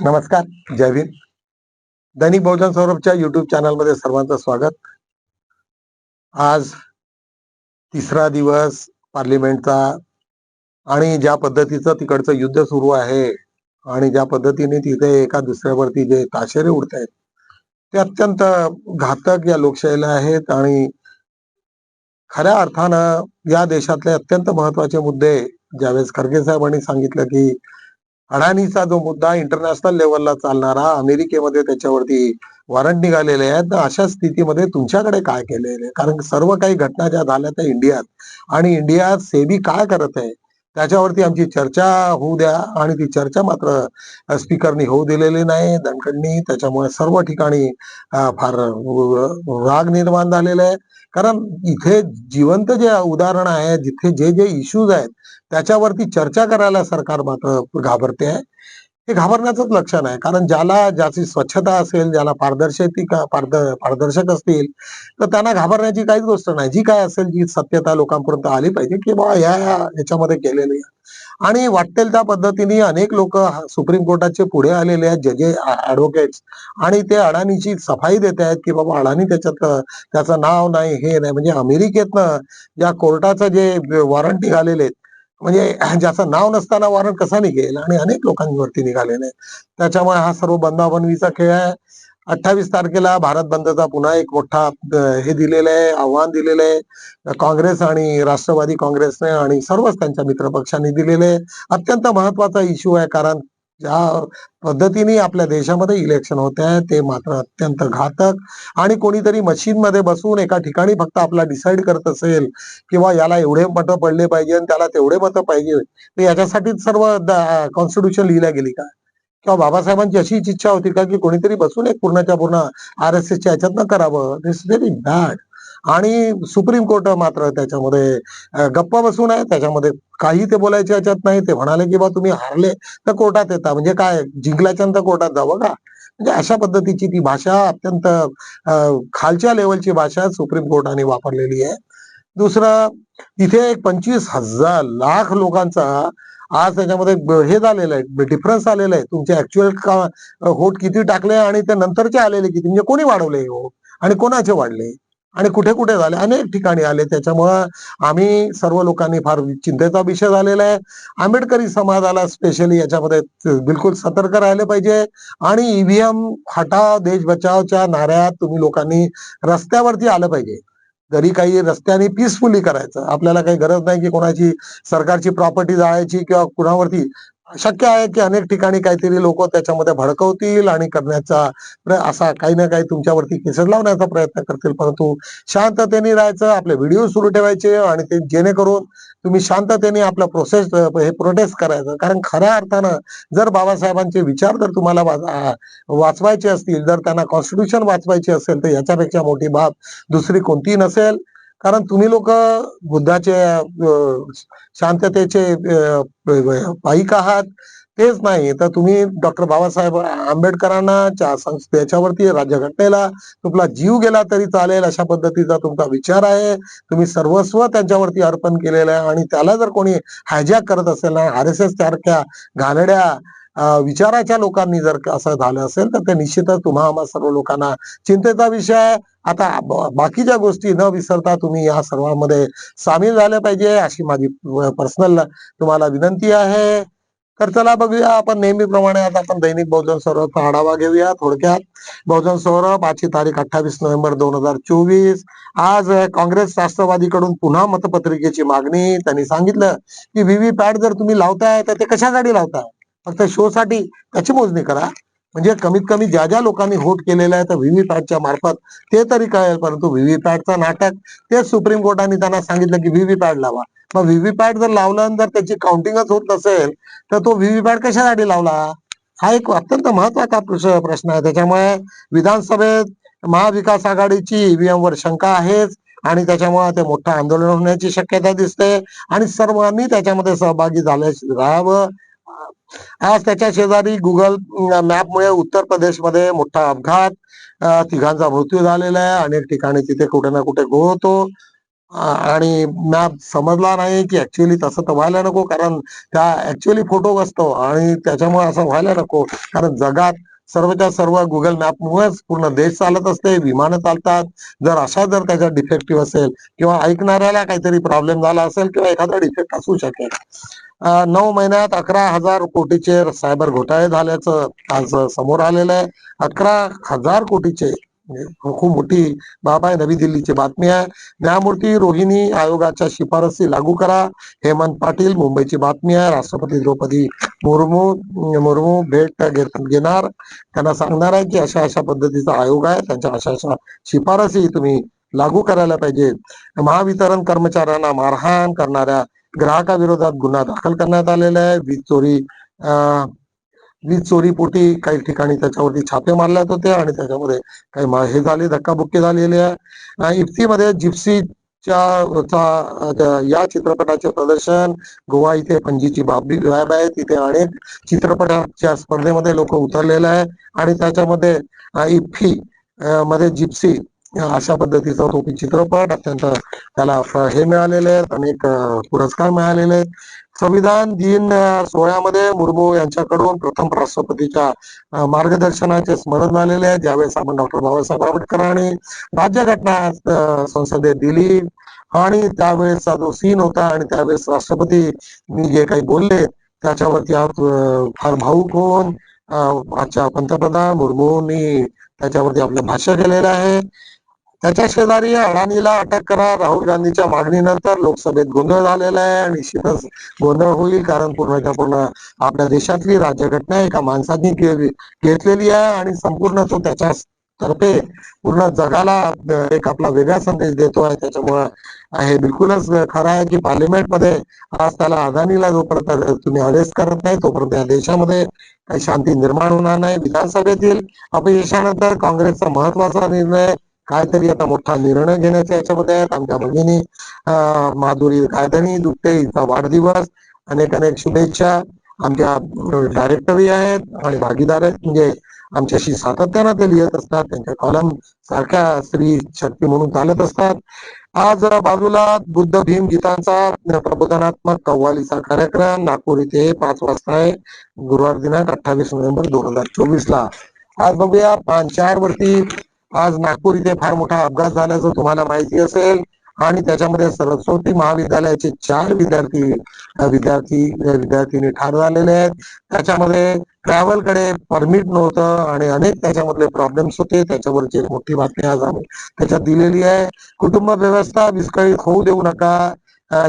नमस्कार जय दैनिक बहुजन सौरभच्या युट्यूब चॅनलमध्ये सर्वांचं स्वागत. आज तिसरा दिवस पार्लिमेंटचा आणि ज्या पद्धतीचं तिकडचं युद्ध सुरू आहे आणि ज्या पद्धतीने तिथे एका दुसऱ्यावरती जे ताशेरे उडत आहेत ते अत्यंत घातक या लोकशाहीला आहेत आणि खऱ्या अर्थानं या देशातले अत्यंत महत्त्वाचे मुद्दे ज्यावेळेस खरगे साहेबांनी सांगितलं की अडाणीचा जो मुद्दा इंटरनॅशनल लेवलला चालणारा अमेरिकेमध्ये त्याच्यावरती वॉरंट निघालेले आहेत तर अशा स्थितीमध्ये तुमच्याकडे काय केलेले आहे? कारण सर्व काही घटना ज्या झाल्या त्या इंडियात. आणि इंडियात सेबी काय करत आहे? त्याच्यावरती आमची चर्चा होऊ द्या. आणि ती चर्चा मात्र स्पीकरनी होऊ दिलेली नाही. दणकडनी त्याच्यामुळे सर्व ठिकाणी फार राग निर्माण झालेला आहे. कारण इथे जिवंत जे उदाहरण आहे जिथे जे जे इश्यूज आहेत त्याच्यावरती चर्चा करायला सरकार मात्र घाबरते आहे. हे घाबरण्याचंच लक्षण आहे. कारण ज्याला ज्याची स्वच्छता असेल ज्याला पारदर्शक पारद पारदर्शक असतील तर त्यांना घाबरण्याची काहीच गोष्ट नाही. जी काय असेल जी सत्यता लोकांपर्यंत आली पाहिजे की बा ह्या याच्यामध्ये केलेली आहे. आणि वाटेल त्या पद्धतीने अनेक लोक सुप्रीम कोर्टाचे पुढे आलेले आहेत जजे ऍडव्होकेट्स आणि ते अडाणीची सफाई देत आहेत की बाबा अडाणी त्याच्यात त्याचं नाव नाही हे नाही. म्हणजे अमेरिकेतनं या कोर्टाचं जे वॉरंट निघालेले आहेत म्हणजे ज्याचं नाव नसताना वॉरंट कसा निघेल? आणि अनेक लोकांवरती निघालेले. नाही त्याच्यामुळे हा सर्व बंदाबंदीचा खेळ आहे. अठ्ठावीस तारखेला भारत बंदचा पुन्हा एक मोठा हे दिलेलं आहे आव्हान दिलेलं आहे. काँग्रेस आणि राष्ट्रवादी काँग्रेसने आणि सर्वच त्यांच्या मित्रपक्षांनी दिलेले आहे. अत्यंत महत्त्वाचा इश्यू आहे कारण ज्या पद्धतीने आपल्या देशामध्ये इलेक्शन होत आहे ते मात्र अत्यंत घातक. आणि कोणीतरी मशीन मध्ये बसून एका ठिकाणी फक्त आपला डिसाईड करत असेल किंवा याला एवढे मतं पडले पाहिजे आणि त्याला तेवढे मतं पाहिजे तर याच्यासाठीच सर्व कॉन्स्टिट्यूशन लिहिल्या गेली का? किंवा बाबासाहेबांची अशीच इच्छा होती का की कोणीतरी बसून एक पूर्णच्या पूर्ण आर एस एसच्या ह्याच्यातनं करावं? दिस व्हेरी बॅड आणि सुप्रीम कोर्ट मात्र त्याच्यामध्ये गप्पा बसून आहे. त्याच्यामध्ये काही ते बोलायच्या याच्यात नाही ते म्हणाले की बा तुम्ही हारले तर कोर्टात येता. म्हणजे काय जिंकल्याच्या नंतर कोर्टात जावं का? म्हणजे अशा पद्धतीची ती भाषा अत्यंत खालच्या लेवलची भाषा सुप्रीम कोर्टाने वापरलेली आहे. दुसरं तिथे एक पंचवीस हजार लाख लोकांचा आज त्याच्यामध्ये हे झालेलं आहे डिफरन्स आलेला आहे. तुमचे ऍक्च्युअल होट किती टाकले आणि ते नंतरचे आलेले किती? म्हणजे कोणी वाढवले हो आणि कोणाचे वाढले? आणि कुठे कुठे झाले? अनेक ठिकाणी आले. त्याच्यामुळं आम्ही सर्व लोकांनी फार चिंतेचा विषय झालेला आहे. आंबेडकरी समाजाला स्पेशली याच्यामध्ये बिलकुल सतर्क राहिले पाहिजे. आणि ईव्हीएम हटाव देश बचावच्या नाऱ्यात तुम्ही लोकांनी रस्त्यावरती आलं पाहिजे. घरी काही रस्त्याने पीसफुली करायचं. आपल्याला काही गरज नाही की कोणाची सरकारची प्रॉपर्टी जाळायची किंवा कुणावरती शक्य आहे की अनेक ठिकाणी काहीतरी लोक त्याच्यामध्ये भडकवतील आणि करण्याचा असा काही ना काही तुमच्यावरती केसेस लावण्याचा प्रयत्न करतील. परंतु शांततेने राहायचं आपले व्हिडिओ सुरू ठेवायचे आणि ते जेणेकरून तुम्ही शांततेने आपला प्रोसेस हे प्रोटेस्ट करायचं. कारण खऱ्या अर्थानं जर बाबासाहेबांचे विचार जर तुम्हाला वाचवायचे असतील जर त्यांना कॉन्स्टिट्यूशन वाचवायचे असेल तर याच्यापेक्षा मोठी बाब दुसरी कोणती नसेल. कारण तुम्ही लोक बुद्धाचे शांततेचे अं, पाईक आहात. तेच नाही. तर तुम्ही डॉक्टर बाबासाहेब आंबेडकरांना त्याच्यावरती राज्यघटनेला तुमचा जीव गेला तरी चालेल अशा पद्धतीचा तुमचा विचार आहे. तुम्ही सर्वस्व त्यांच्यावरती अर्पण केलेलं आहे. आणि त्याला जर कोणी हायजॅक करत असेल ना आर एस एस सारख्या घालड्या विचाराच्या लोकांनी जर असं झालं असेल तर ते निश्चितच तुम्हा आम्हा सर्व लोकांना चिंतेचा विषय आहे. आता बाकीच्या गोष्टी न विसरता तुम्ही या सर्वांमध्ये सामील झाले पाहिजे अशी माझी पर्सनल तुम्हाला विनंती आहे. तर चला बघूया आपण नेहमीप्रमाणे आता आपण दैनिक बहुजन सौरभचा आढावा घेऊया थोडक्यात. बहुजन सौरभ आजची तारीख अठ्ठावीस नोव्हेंबर दोन हजार चोवीस. आज काँग्रेस राष्ट्रवादीकडून पुन्हा मतपत्रिकेची मागणी त्यांनी सांगितलं की व्हीव्ही पॅट जर तुम्ही लावताय तर ते कशासाठी लावताय? फक्त शो साठी त्याची मोजणी करा? म्हणजे कमीत कमी ज्या ज्या लोकांनी व्होट केलेलं आहे तर व्हीव्ही पॅटच्या मार्फत ते तरी कळेल परंतु व्हीव्ही पॅटचं नाटक तेच सुप्रीम कोर्टाने त्यांना सांगितलं की व्हीव्ही पॅड लावा. मग व्हीव्ही जर लावलं आणि जर त्याची काउंटिंगच होत नसेल तर तो व्हीव्ही पॅड कशासाठी लावला? हा एक अत्यंत महत्त्वाचा प्रश्न प्रश्न आहे. त्याच्यामुळे विधानसभेत महाविकास आघाडीची ईव्हीएम वर शंका आहेच आणि त्याच्यामुळे ते मोठं आंदोलन होण्याची शक्यता दिसते आणि सर्वांनी त्याच्यामध्ये सहभागी झाल्या राहावं आज त्याच्या शेजारी गुगल मॅपमुळे उत्तर प्रदेशमध्ये मोठा अपघात तिघांचा मृत्यू झालेला आहे. अनेक ठिकाणी तिथे कुठे ना कुठे गो होतो. आणि मॅप समजला नाही की ऍक्च्युली तसं तर व्हायला नको कारण त्या ऍक्च्युली फोटो असतो आणि त्याच्यामुळे असं व्हायला नको कारण जगात सर्वच्या सर्व गुगल मॅपमुळेच पूर्ण देश चालत असते विमानं चालतात. जर अशा जर त्याच्यात डिफेक्टिव्ह असेल किंवा ऐकणाऱ्याला काहीतरी प्रॉब्लेम झाला असेल किंवा एखादा डिफेक्ट असू शकेल नऊ महिन्यात अकरा हजार कोटीचे सायबर घोटाळे झाल्याचं आज समोर आलेलं आहे. अकरा हजार कोटीचे म्हणजे खूप मोठी बाब आहे नवी दिल्लीची बातमी आहे. न्यायमूर्ती रोहिणी आयोगाच्या शिफारसी लागू करा. हेमंत पाटील मुंबईची बातमी आहे. राष्ट्रपती द्रौपदी मुर्मू मुर्मू भेट घेणार. त्यांना सांगणार आहे की अशा अशा पद्धतीचा आयोग आहे. त्यांच्या अशा अशा शिफारसी तुम्ही लागू करायला पाहिजे. महावितरण कर्मचाऱ्यांना मारहाण करणाऱ्या ग्राहकाविरोधात गुन्हा दाखल करण्यात आलेला आहे. वीज चोरी वीज चोरी पोटी काही ठिकाणी त्याच्यावरती छापे मारल्यात होते आणि त्याच्यामध्ये काही हे झाले धक्काबुक्की झालेली आहे. इफ्तीमध्ये जिप्सीच्या चा- या चित्रपटाचे प्रदर्शन गोवा इथे पणजीची बाबी लॅब आहे तिथे अनेक चित्रपटाच्या स्पर्धेमध्ये लोक उतरलेले आहे आणि त्याच्यामध्ये इफ्फी मध्ये जिप्सी अशा पद्धतीचा तो चित्रपट अत्यंत त्याला हे मिळालेले आहेत अनेक पुरस्कार मिळालेले आहेत. संविधान दिन सोहळ्यामध्ये मुर्मू यांच्याकडून प्रथम राष्ट्रपतीच्या मार्गदर्शनाचे स्मरण झालेले आहे. ज्यावेळेस आपण डॉक्टर बाबासाहेब आंबेडकरांनी राज्यघटना संसदेत दिली आणि त्यावेळेसचा जो सीन होता आणि त्यावेळेस राष्ट्रपती मी जे काही बोलले त्याच्यावरती आज फार भाऊक होऊन आजच्या पंतप्रधान मुर्मूंनी त्याच्यावरती आपलं भाष्य केलेलं आहे. त्याच्या शेजारी अडाणीला अटक करा. राहुल गांधीच्या मागणीनंतर लोकसभेत गोंधळ झालेला आहे आणि निश्चितच गोंधळ होईल कारण पूर्णच्या पूर्ण आपल्या देशातली राज्यघटना एका माणसाने घेतलेली आहे आणि संपूर्ण तो त्याच्या तर्फे पूर्ण जगाला एक आपला वेगळा संदेश देतो आहे. त्याच्यामुळं हे बिलकुलच खरं आहे की पार्लिमेंटमध्ये आज त्याला अदानीला जोपर्यंत तुम्ही अरेस्ट करत नाही तोपर्यंत या देशामध्ये काही शांती निर्माण होणार नाही. विधानसभेतील अपयशानंतर काँग्रेसचा महत्त्वाचा निर्णय काहीतरी आता मोठा निर्णय घेण्याच्या याच्यामध्ये आहेत. आमच्या भगिनी माधुरी कायदनी दुट्टे हिचा वाढदिवस अनेक अनेक शुभेच्छा. आमच्या डायरेक्टरही आहेत आणि भागीदार आहेत. म्हणजे आमच्याशी सातत्यानं ते लिहित असतात. त्यांच्या कॉलम सारख्या स्त्री शक्ती म्हणून चालत असतात. आज बाजूला बुद्ध भीम गीतांचा प्रबोधनात्मक कव्वालीचा कार्यक्रम. नागपूर इथे पाच वाजता आहे. गुरुवार दिनांक अठ्ठावीस नोव्हेंबर दोन हजार चोवीस ला आज बघूया पान चार वरती आज नागपूर इथे फार मोठा अपघात झाल्याचं तुम्हाला माहिती असेल. आणि त्याच्यामध्ये सरस्वती महाविद्यालयाचे चार विद्यार्थी विद्यार्थी विद्यार्थिनी ठार झालेले आहेत. त्याच्यामध्ये ट्रॅव्हलकडे परमिट नव्हतं आणि अनेक त्याच्यामधले प्रॉब्लेम्स होते. त्याच्यावरची एक मोठी बातमी आज आम्ही त्याच्यात दिलेली आहे. कुटुंब व्यवस्था विस्कळीत होऊ देऊ नका.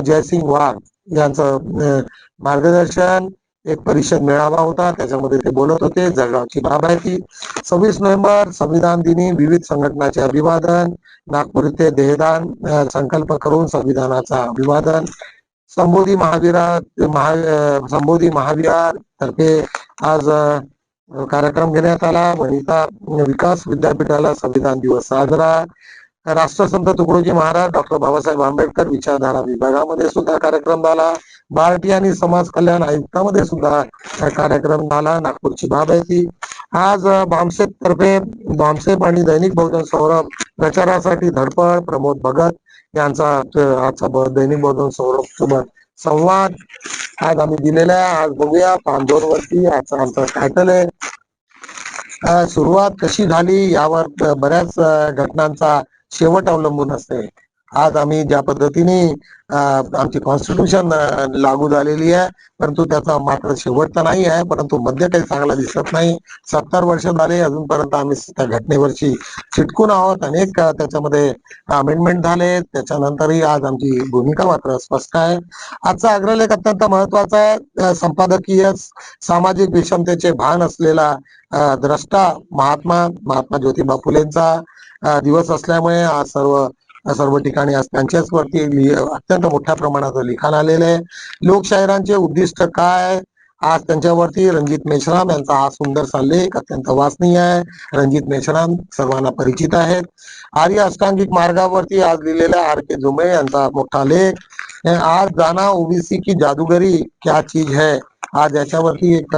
जयसिंग वाघ यांचं मार्गदर्शन. एक परिषद मेळावा होता त्याच्यामध्ये ते बोलत होते. जळगावची बाब आहे ती. सव्वीस नोव्हेंबर संविधान दिनी विविध संघटनाचे अभिवादन. नागपूर इथे देहदान संकल्प करून संविधानाचा अभिवादन. संबोधी महावीरा महा संबोधी महाविहार तर्फे आज कार्यक्रम घेण्यात आला. वनिता विकास विद्यापीठाला संविधान दिवस साजरा. राष्ट्रसंत तुकडोजी महाराज डॉक्टर बाबासाहेब आंबेडकर विचारधारा विभागामध्ये सुद्धा कार्यक्रम झाला. भारतीय आणि समाज कल्याण आयुक्तामध्ये सुद्धा कार्यक्रम झाला. नागपूरची बाब आहे ती. आज बामसेप तर्फे बामसेप आणि दैनिक बहुजन सौरभ प्रचारासाठी धडपड प्रमोद भगत यांचा आजचा दैनिक बहुजन सौरभ सोबत संवाद आज आम्ही दिलेला आहे. आज बघूया पांदोर वरती आजचा आमचा टायटल आहे. सुरुवात कशी झाली? यावर बऱ्याच घटनांचा शेवट अवलंबून असते. आज आम्ही ज्या पद्धतीने आमची कॉन्स्टिट्यूशन लागू झालेली आहे परंतु त्याचा मात्र शेवट तर नाही आहे परंतु मध्य काही चांगला दिसत नाही. सत्तर वर्ष झाले अजूनपर्यंत आम्ही त्या घटनेवरची चिटकून आहोत. अनेक त्याच्यामध्ये अमेंडमेंट झाले. त्याच्यानंतरही आज आमची भूमिका मात्र स्पष्ट आहे. आजचा अग्रलेख अत्यंत महत्त्वाचा आहे. संपादकीय सामाजिक विषमतेचे भान असलेला द्रष्टा महात्मा महात्मा ज्योतिबा फुलेंचा दिवस असल्यामुळे आज सर्व सर्व ठिकाणी आज त्यांच्याच वरती अत्यंत मोठ्या प्रमाणात लिखाण आलेलं आहे. लोकशाहिरांचे उद्दिष्ट काय आज त्यांच्यावरती रणजित मेश्राम यांचा हा सुंदर लेख अत्यंत वाचनीय आहे. रणजित मेश्राम सर्वांना परिचित आहेत. आर्य अष्टांगिक मार्गावरती आज लिहिलेला आर के जुमे यांचा मोठा लेख. आज जाना ओबीसी की जादूगरी क्या चीज है? आज याच्यावरती एक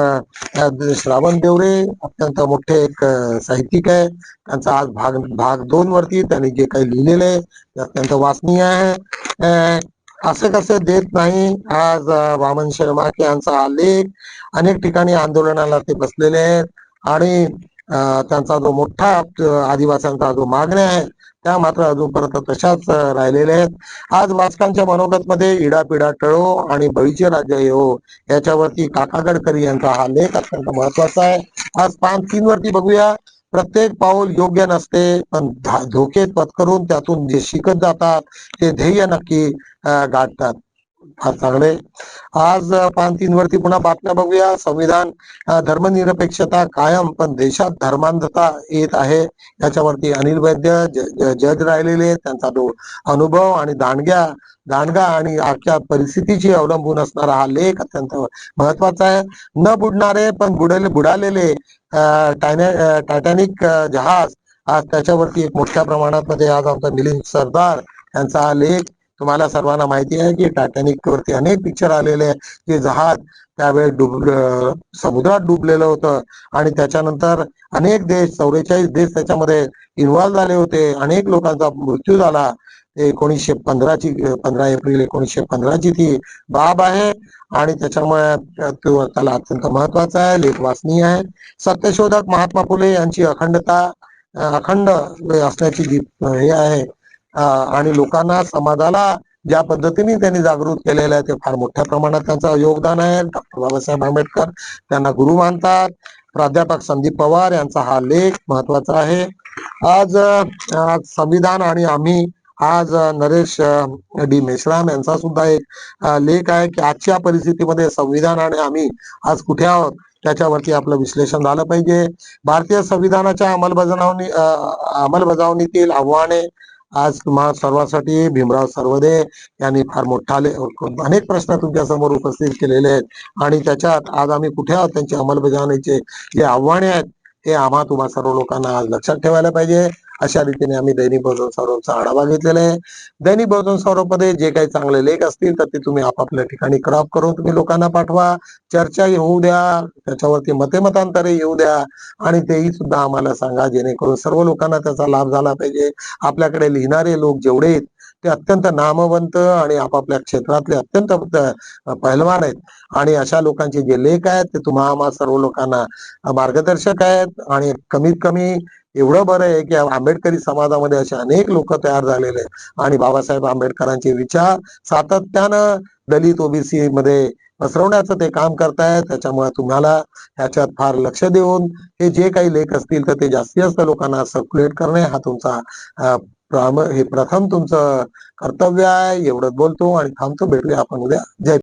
श्रावण देवरे अत्यंत मोठे एक साहित्यिक आहे. त्यांचा आज भाग भाग दोन वरती त्यांनी जे काही लिहिलेलं आहे ते अत्यंत वाचनीय आहे. असं कसं देत नाही आज वामन शर्मा यांचा आलेख अनेक ठिकाणी आंदोलनाला ते बसलेले आहेत. आणि त्यांचा जो मोठा आदिवासींचा जो मागण्या आहे त्या मात्र अजूनपर्यंत तशाच राहिलेल्या आहेत. आज वाचकांच्या मनोगत मध्ये इडापिडा टळो आणि बळीचे राज्य येऊ याच्यावरती काका गडकरी यांचा हा लेख अत्यंत महत्त्वाचा आहे. आज पान तीन वरती बघूया. प्रत्येक पाऊल योग्य नसते पण धा- धोके पत्करून त्यातून जे शिकत जातात ते ध्येय नक्की गाठतात. फार चांगले आज पान तीन वरती पुन्हा बातम्या बघूया. संविधान धर्मनिरपेक्षता कायम पण देशात धर्मांधता येत आहे. याच्यावरती अनिल वैद्य जज राहिलेले त्यांचा तो अनुभव आणि दांडग्या दांडगा आणि आजच्या परिस्थितीची अवलंबून असणारा हा लेख अत्यंत महत्त्वाचा आहे. न बुडणारे पण बुडले बुडालेले टायटॅनिक जहाज आज त्याच्यावरती एक मोठ्या प्रमाणात मध्ये आज आमचा मिलिंद सरदार यांचा हा लेख तुम्हाला सर्वांना माहिती आहे की टायटॅनिक वरती अनेक पिक्चर आलेले आहे जहाज त्यावेळेस डुब समुद्रात डुबलेलं होतं. आणि त्याच्यानंतर अनेक देश चौवेचाळीस देश त्याच्यामध्ये इन्व्हॉल्व्ह झाले होते. अनेक लोकांचा मृत्यू झाला. एकोणीसशे पंधराची पंधरा एप्रिल एकोणीसशे पंधराची ती बाब आहे. आणि त्याच्यामुळे तो त्याला अत्यंत महत्त्वाचा आहे लेख वाचनीय आहे. सत्यशोधक महात्मा फुले यांची अखंडता अखंड असण्याची जी हे आहे. आणि लोकांना समाजाला ज्या पद्धतीने त्यांनी जागृत केलेलं आहे ते फार मोठ्या प्रमाणात त्यांचं योगदान आहे. डॉक्टर बाबासाहेब आंबेडकर त्यांना गुरु मानतात. प्राध्यापक संदीप पवार यांचा हा लेख महत्त्वाचा आहे. आज संविधान आणि आम्ही आज नरेश डी. मेश्राम यांचा सुद्धा एक लेख आहे की आजच्या परिस्थितीमध्ये संविधान आणि आम्ही आज कुठे आहोत त्याच्यावरती आपलं विश्लेषण झालं पाहिजे. भारतीय संविधानाच्या अंमलबजावणी अंमलबजावणीतील आव्हाने आज तुम्हा सर्वांसाठी भीमराव सर्वदे यांनी फार मोठा आले अनेक प्रश्न तुमच्यासमोर उपस्थित केलेले आहेत. आणि त्याच्यात आज आम्ही कुठे आहोत त्यांची अंमलबजावणीचे जे आव्हाने आहेत ते आम्हा तुम्हा सर्व लोकांना आज लक्षात ठेवायला पाहिजे. अशा रीतीने आम्ही दैनिक बहुजन सौरभचा आढावा घेतलेला आहे. दैनिक बहुजन सौरभमध्ये जे काही चांगले लेख असतील तर ते तुम्ही आपापल्या ठिकाणी क्रॉप करून तुम्ही लोकांना पाठवा. चर्चा होऊ द्या त्याच्यावरती मते मतांतरे येऊ द्या आणि तेही सुद्धा आम्हाला सांगा जेणेकरून सर्व लोकांना त्याचा लाभ झाला पाहिजे. आपल्याकडे लिहिणारे लोक जेवढे आहेत ते अत्यंत नामवंत आणि आपापल्या क्षेत्रातले अत्यंत पहलवान पहिलवान आहेत. आणि अशा लोकांचे जे लेख आहेत ते तुम्हा सर्व लोकांना मार्गदर्शक आहेत आणि कमीत कमी एवढं बरं आहे की आंबेडकरी समाजामध्ये असे अनेक लोक तयार झालेले आहेत. आणि बाबासाहेब आंबेडकरांचे विचार सातत्यानं दलित ओबीसी मध्ये पसरवण्याचं ते काम करतायत. त्याच्यामुळे तुम्हाला ह्याच्यात फार लक्ष देऊन हे जे काही लेख असतील तर ते जास्तीत जास्त लोकांना सर्क्युलेट करणे हा तुमचा हे प्रथम तुमचं कर्तव्य आहे. एवढंच बोलतो आणि थांबतो. भेटूया आपण उद्या. जय